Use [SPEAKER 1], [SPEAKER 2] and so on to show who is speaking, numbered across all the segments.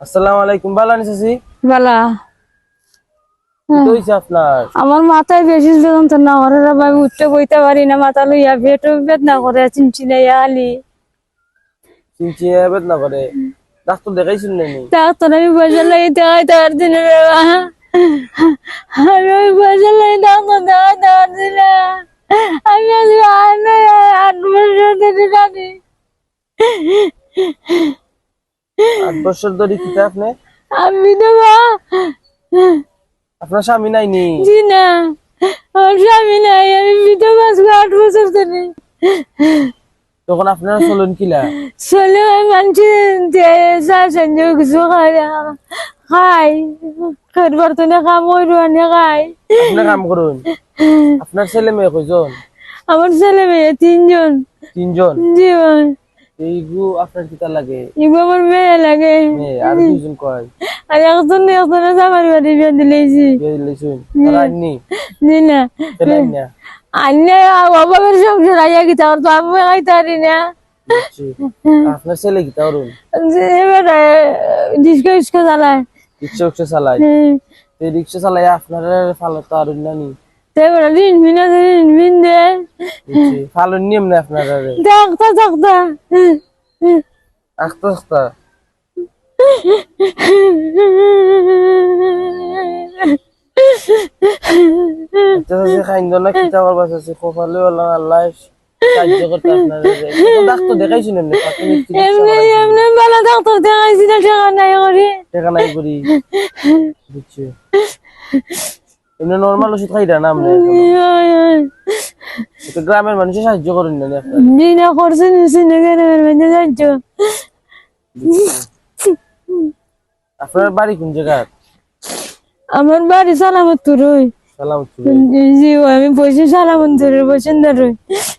[SPEAKER 1] আসসালামু আলাইকুম ভালো আনি ভালো। আপনার?
[SPEAKER 2] আমার মাথায় বেশি যন্ত্রণা করে রে ভাই উঠতে বইতে পারি না মাথা লইয়া পেটও বেদনা করে চিনচিনাইয়া আলি।
[SPEAKER 1] চিনচিয়া বেদনা করে। ডাক্তার দেখাইছিল নানি
[SPEAKER 2] ডাক্তার আমি পয়সা লাগি দেখাইতে পারছি না রে বা। আমি ওই পয়সা লাগি ডাক্তার দেখাইতে পারছি না আমি আজকে আট নয়, আট বছর ধরে জানি
[SPEAKER 1] আট বছর ধরে কিতা আপনি?
[SPEAKER 2] আমি তো
[SPEAKER 1] আপনার স্বামী নাইনি
[SPEAKER 2] জি না। আমার স্বামী নাই আমি বিধবা আজকে আট বছর ধরে।
[SPEAKER 1] তখন আপনারা চলুন কিলা?
[SPEAKER 2] চলে মানছি সঞ্জয় কিছু খাই। খাই খেরবার তো না কাম খাই।
[SPEAKER 1] আপনি কাম করুন। আপনার ছেলে মেয়ে কয়জন?
[SPEAKER 2] আমার ছেলে মেয়ে তিনজন।
[SPEAKER 1] তিনজন?
[SPEAKER 2] জীবন
[SPEAKER 1] এইগু আপনার কিতা লাগে?
[SPEAKER 2] এগুলো আমার মেয়ে লাগে।
[SPEAKER 1] মেয়ে আর দুজন কয়?
[SPEAKER 2] আর একজন একজন আমার বাড়ি বিয়ে দিলেছি
[SPEAKER 1] বিয়ে দিলেছুন তারা আইনি
[SPEAKER 2] জি না
[SPEAKER 1] ছেলে
[SPEAKER 2] অভাবের সংসার আইয়া গেছে আর তো আমি খাইতে পারি না।
[SPEAKER 1] আপনার ছেলে কিতা করুন
[SPEAKER 2] এবার ডিসকা ইস্কা চালায়।
[SPEAKER 1] চালাই
[SPEAKER 2] হুম।
[SPEAKER 1] এই রিক্সা চালাই আপনার ফালতো আর নানি।
[SPEAKER 2] এবার ঋণ মিন আছে ঋণ মিন দে
[SPEAKER 1] বুঝছি ফালন নিয়ম না আপনার
[SPEAKER 2] দেখতা দেখতা
[SPEAKER 1] আস্তে আস্তে এটা যে খাইন্দ না কিতা করবা আছে কপালে আল্লাহ আল্লাহ সাহায্য করতে আপনার ডাক্তার দেখাইছিল না প্রাথমিক চিকিৎসা
[SPEAKER 2] এমনি এমনি বেলা ডাক্তার দেখাইছি না টাকা নাই করি
[SPEAKER 1] টাকা নাই করি বুঝছি এমনি নরমাল ওষুধ খাইটা না এটা গ্রামের মানুষে সাহায্য করেন না
[SPEAKER 2] নিছি না কেন মেনে যাচ্ছ
[SPEAKER 1] আপনার বাড়ি কোন জায়গা
[SPEAKER 2] আমার বাড়ি সালামত রই
[SPEAKER 1] সালামত
[SPEAKER 2] জি আমি বসে সালামতপুরের বসেন্দার। ওই
[SPEAKER 1] বুঝছি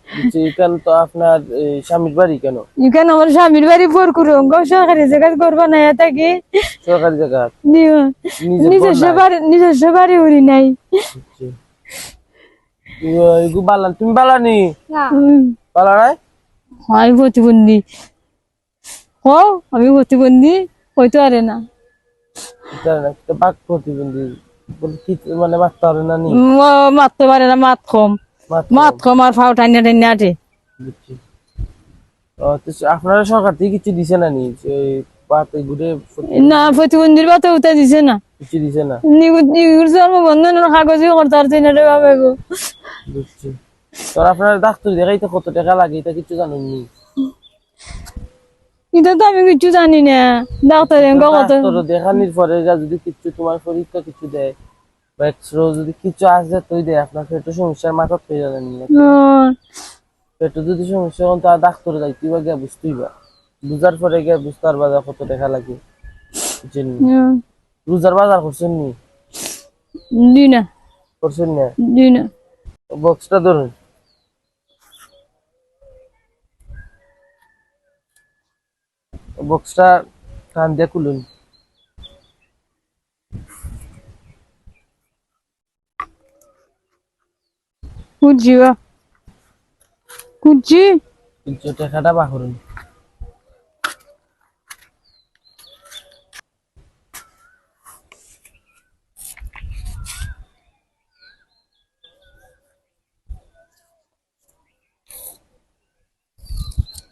[SPEAKER 1] এখানে তো আপনার স্বামীর বাড়ি কেন?
[SPEAKER 2] এখানে আমার স্বামীর বাড়ি পর করো সরকারি জায়গা করবা না থাকি।
[SPEAKER 1] সরকারি জায়গা?
[SPEAKER 2] জি ও, নিজস্ব বাড়ি নিজস্ব বাড়ি উড়ি নাই।
[SPEAKER 1] বুঝছি। ইগো- ইগো বালান তুমি বালানি?
[SPEAKER 2] হুম।
[SPEAKER 1] বালা নাই
[SPEAKER 2] আমি প্রতিবন্ধী ও আমি প্রতিবন্ধী হইতে পারে না।
[SPEAKER 1] জানি বাক প্রতিবন্ধী মানে মারতে পারে না
[SPEAKER 2] মারতে পারে না মাত কম। মাত কম আর ফাও টাইনা টাইনা আটে
[SPEAKER 1] বুঝছি। ও, তো সে- আপনারা সরকার থেকে কিছু দিছে না নি? পাতে ঘুরে
[SPEAKER 2] না প্রতিবন্ধীর বাতে উঠে দিছে না।
[SPEAKER 1] কিছু দিছে না?
[SPEAKER 2] নিগুর জন্ম বন্ধনের কাগজই করতে পারছি রে বাবা গো।
[SPEAKER 1] বুঝছি। তো আপনার ডাক্তার দেখাইতে কত টাকা লাগে এটা কিছু জানেন নি?
[SPEAKER 2] এটা তো আমি কিছু জানি না। ডাক্তার এঙ্গা কত
[SPEAKER 1] ডাক্তার দেখানির পরে যা যদি কিছু তোমার কিছু দেয় বা যদি কিছু আসে তুই দেয় আপনার পেটের সমস্যার মাথা পেয়ে পেটে যদি সমস্যা এখন তার ডাক্তার যাইতে বা গিয়া বুঝতেই বা বুঝার পরে গিয়া বুঝতে পারবা যে কত টাকা লাগে। রোজার বাজার করছেন নি?
[SPEAKER 2] না।
[SPEAKER 1] করছেন না?
[SPEAKER 2] জি না।
[SPEAKER 1] বক্সটা ধরুন। বক্সটা কান দিয়ে খুলুন।
[SPEAKER 2] বা? কুচি
[SPEAKER 1] কিন্তু টাকাটা বা করুন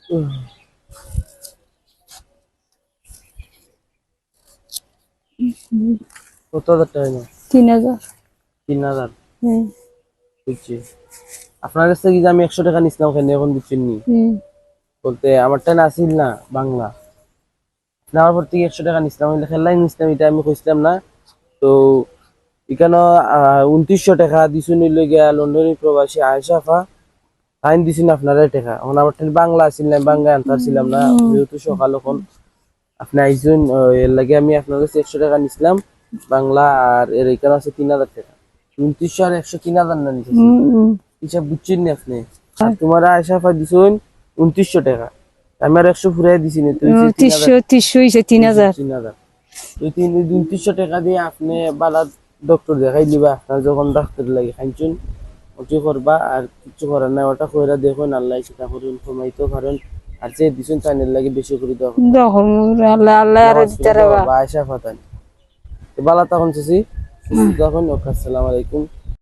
[SPEAKER 1] উহ। কত হাজার টাকা
[SPEAKER 2] তিন হাজার।
[SPEAKER 1] তিন হাজার। বুঝছি আপনার কাছ থেকে যে আমি একশো টাকা নিছিলাম ওখানে এখন দিচ্ছেন নি? বলতে আমার না আসিল না বাংলা। নেওয়ার পর থেকে একশো টাকা নিছিলাম ওই খেলাই নিছিলাম এটা আমি কইছিলাম না। তো এখানে উনত্রিশশো টাকা দিছুন নিলে গিয়া লন্ডনের প্রবাসী আয়সাফা আইন দিছেন আপনারা টাকা। এখন আমার ঠান্ডা বাংলা আসিল না বাংলা আনতে ছিলাম না যেহেতু সকাল এখন। আপনি আইসুন এর লাগে আমি আপনার কাছে একশো টাকা নিছিলাম বাংলা আর এর এখানে আছে তিন হাজার টাকা। উনত্রিশশো আর একশো তিন হাজার না
[SPEAKER 2] হুম।
[SPEAKER 1] হিসাব বুঝছেন না আপনি? আর তোমার আয়সা ফা দিছুন উনত্রিশশো টাকা। আমি আর একশো ফুরাই দিছি না
[SPEAKER 2] হুম, তিনশো তিন হাজার
[SPEAKER 1] তিন হাজার। তিন উনত্রিশশো টাকা দিয়ে আপনি বালা ডক্টর দেখাই দিবা আপনার যখন ডাক্তার লাগে খাইছুন ওটি করবা আর কিছু করার নাই ওটা কইরা দেখুন আল্লাহ সেটা করুন কমাইতেও পারেন আর যে দিছুন চাইনের লাগে বেশি করে দাও
[SPEAKER 2] দেখুন আল্লাহ আল্লাহ আর দিতে রে বা
[SPEAKER 1] বা আয়সা ফাতান বালা তখন চাচি তখন ওকে আসসালামু আলাইকুম।